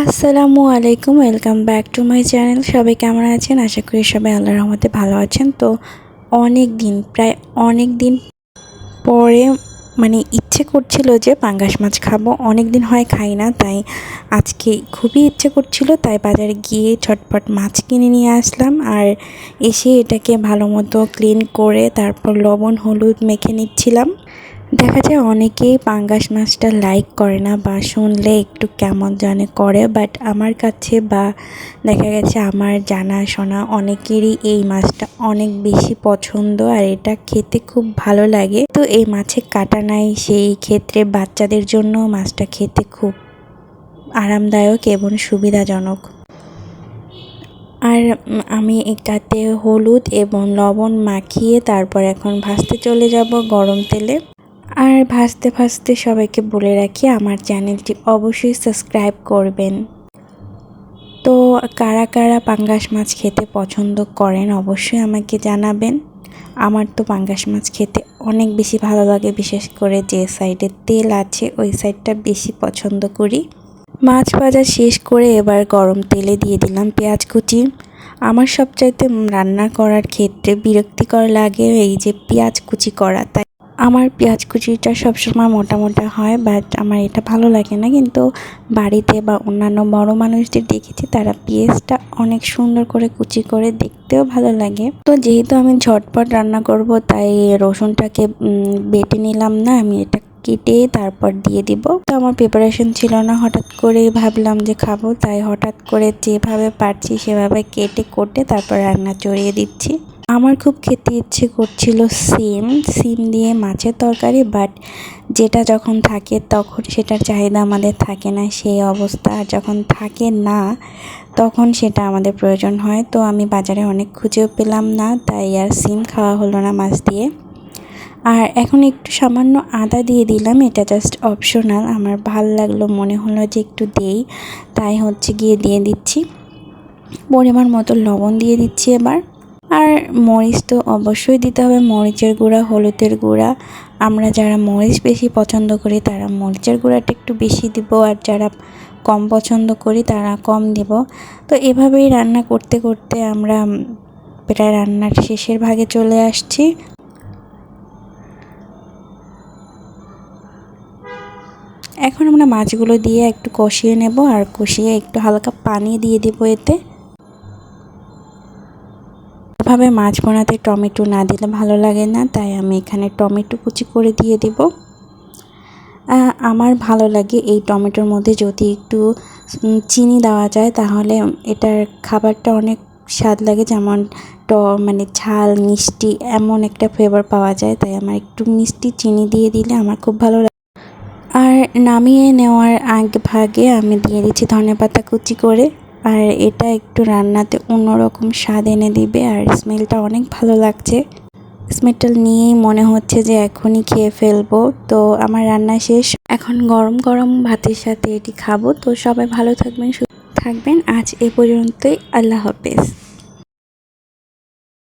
আসসালামু আলাইকুম, welcome back to my channel. সবাই কেমন আছেন? আশা করি সবাই আল্লাহর রহমতে ভালো আছেন। তো অনেক দিন, প্রায় অনেক দিন পরে মানে ইচ্ছে করছিল যে পাঙ্গাস মাছ খাব। অনেক দিন হয় খাই না, তাই আজকে খুবই ইচ্ছে করছিল, তাই বাজারে গিয়ে ছটপট মাছ কিনে নিয়ে আসলাম। আর এসে এটাকে ভালো মতো ক্লিন করে তারপর লবণ, হলুদ মেখে নিচ্ছিলাম। দেখা যায় অনেকেই পাঙ্গাস মাছটা লাইক করে না বা শুনলে একটু কেমন জানে করে বাট আমার কাছে বা দেখা গেছে আমার জানা শোনা অনেকেরই এই মাছটা অনেক বেশি পছন্দ আর এটা খেতে খুব ভালো লাগে। তো এই মাছে কাটা নাই সেই ক্ষেত্রে বাচ্চাদের জন্য মাছটা খেতে খুব আরামদায়ক এবং সুবিধাজনক। আর আমি এটাতে হলুদ এবং লবণ মাখিয়ে তারপর এখন ভাজতে চলে যাব গরম তেলে। আর ভাসতে ভাসতে সবাইকে বলে রাখি, আমার চ্যানেলটি অবশ্যই সাবস্ক্রাইব করবেন। তো কারা কারা পাঙ্গাস মাছ খেতে পছন্দ করেন অবশ্যই আমাকে জানাবেন। আমার তো পাঙ্গাস মাছ খেতে অনেক বেশি ভালো লাগে, বিশেষ করে যে সাইডে তেল আছে, ওই সাইডটা বেশি পছন্দ করি। মাছ ভাজা শেষ করে এবার গরম তেলে দিয়ে দিলাম পেঁয়াজ কুচি। আমার সবচাইতে রান্না করার ক্ষেত্রে বিরক্তিকর লাগে এই যে পেঁয়াজ কুচি করা, তাই আমার পেঁয়াজ কুচিটা সবসময় মোটা মোটা হয় বাট আমার এটা ভালো লাগে না। কিন্তু বাড়িতে বা অন্যান্য বড় মানুষদের দেখেছি, তারা পেঁয়াজটা অনেক সুন্দর করে কুচি করে দেখতেও ভালো লাগে। তো যেহেতু আমি ঝটপট রান্না করব, তাই রসুনটাকে বেটে নিলাম না, আমি এটা কেটে তারপর দিয়ে দিব। তো আমার প্রিপারেশন ছিল না, হঠাৎ করে ভাবলাম যে খাব, তাই হঠাৎ করে যেভাবে পারছি সেভাবে কেটে কোটে তারপর রান্না চড়িয়ে দিচ্ছি। আমার খুব খেতে ইচ্ছে করছিল সিম সিম দিয়ে মাছের তরকারি বাট যেটা যখন থাকে তখন সেটার চাহিদা আমাদের থাকে না, সেই অবস্থা। আর যখন থাকে না, তখন সেটা আমাদের প্রয়োজন হয়। তো আমি বাজারে অনেক খুঁজেও পেলাম না, তাই আর সিম খাওয়া হলো না মাছ দিয়ে। আর এখন একটু সামান্য আদা দিয়ে দিলাম, এটা জাস্ট অপশনাল আমার ভালো লাগল, মনে হলো যে একটু দেই, তাই হচ্ছে গিয়ে দিয়ে দিচ্ছি। পরিমাণ মতো লবণ দিয়ে দিচ্ছি এবার। আর মরিচ তো অবশ্যই দিতে হবে। মরিচের গুঁড়া, হলুদের গুঁড়া। আমরা যারা মরিচ বেশি পছন্দ করি, তারা মরিচের গুঁড়াটা একটু বেশি দিব। আর যারা কম পছন্দ করি, তারা কম দিব। তো এভাবেই রান্না করতে করতে আমরা প্রায় রান্নার শেষের ভাগে চলে আসছি। এখন আমরা মাছগুলো দিয়ে একটু কষিয়ে নেব। আর কষিয়ে একটু হালকা পানি দিয়ে দেব এতে। এভাবে মাছ বানাতে টমেটো না দিলে ভালো লাগে না, তাই আমি এখানে টমেটো কুচি করে দিয়ে দেব। আমার ভালো লাগে এই টমেটোর মধ্যে যদি একটু চিনি দেওয়া যায় তাহলে এটার খাবারটা অনেক স্বাদ লাগে, যেমন ট মানে ঝাল, মিষ্টি এমন একটা ফ্লেভার পাওয়া যায়, তাই আমার একটু মিষ্টি চিনি দিয়ে দিলে আমার খুব ভালো লাগে। আর নামিয়ে নেওয়ার আগে ভাগে আমি দিয়ে দিচ্ছি ধনে পাতা কুচি করে। আর এটা একটু রান্নাতে অন্যরকম স্বাদ এনে দিবে আর স্মেলটা অনেক ভালো লাগছে। স্মেলটা নিয়েই মনে হচ্ছে যে এখনই খেয়ে ফেলব। তো আমার রান্না শেষ। এখন গরম গরম ভাতের সাথে এটি খাব। তো সবাই ভালো থাকবেন থাকবেন। আজ এ পর্যন্তই। আল্লাহ হাফেজ।